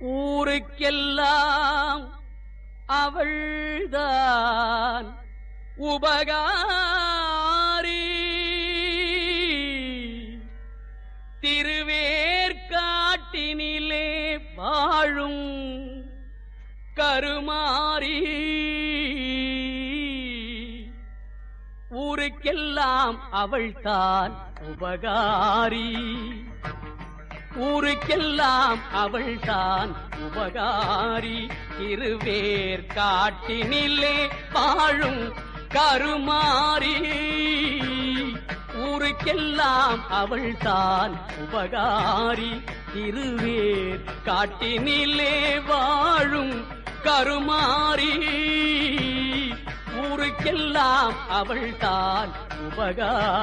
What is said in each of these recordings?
ஊருக்கெல்லாம் அவள்தான் உபகாரி. திருவேற்காட்டினிலே வாழும் கருமாறி. ஊருக்கெல்லாம் அவள்தான் உபகாரி. ஊருக்கெல்லாம் அவள் தான் உபகாரி. திருவேர் காட்டினிலே வாழும் கருமாறி. ஊருக்கெல்லாம் அவள் தான் உபகாரி. திருவேர் காட்டினிலே வாழும் கருமாறி. ஊருக்கெல்லாம் அவள் தான் உபகாரி.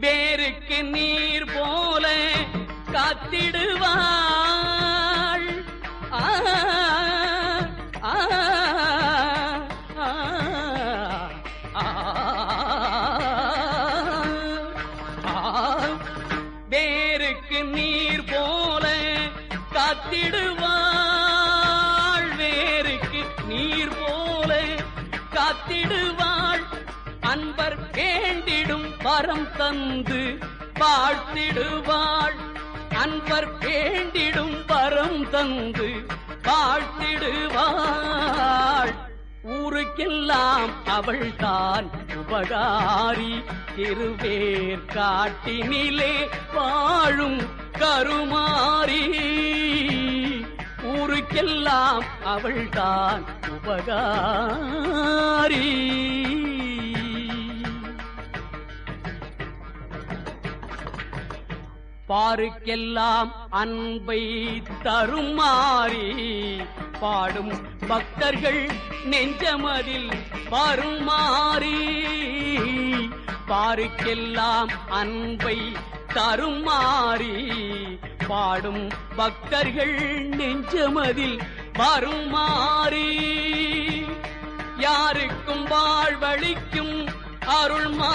வேருக்கு நீர் போல காத்திடுவாள் ஆ, வேருக்கு நீர் போல காத்திடுவாள் வேருக்கு நீர் போல காத்திடு வரம் தந்து வாழ்த்திடுவாள். அன்பர் வேண்டிடும் வரம் தந்து வாழ்த்திடுவாள். ஊருக்கெல்லாம் அவள் தான் உபகாரி திருவேர் காட்டினிலே வாழும் கருமாறி. ஊருக்கெல்லாம் அவள் தான் உபகாரி பாருக்கெல்லாம் அன்பை தருமாறி பாடும் பக்தர்கள் நெஞ்சமதில் வருமாறி பாருக்கெல்லாம் அன்பை தருமாறி பாடும் பக்தர்கள் நெஞ்சமதில் வருமாறி யாருக்கும் வாழ்வழிக்கும் அருள்மா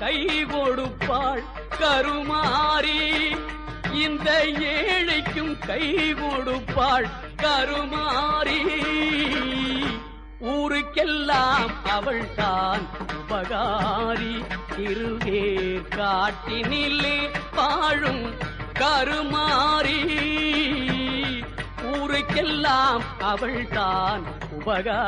கை கொடுப்பாள் கருமாறி இந்த ஏழைக்கும் கை கொடுப்பாள் கருமாறி ஊருக்கெல்லாம் அவள் தான் உபகாரி திருவேர் காட்டினிலே வாழும் கருமாறி ஊருக்கெல்லாம் அவள் தான் உபகாரி.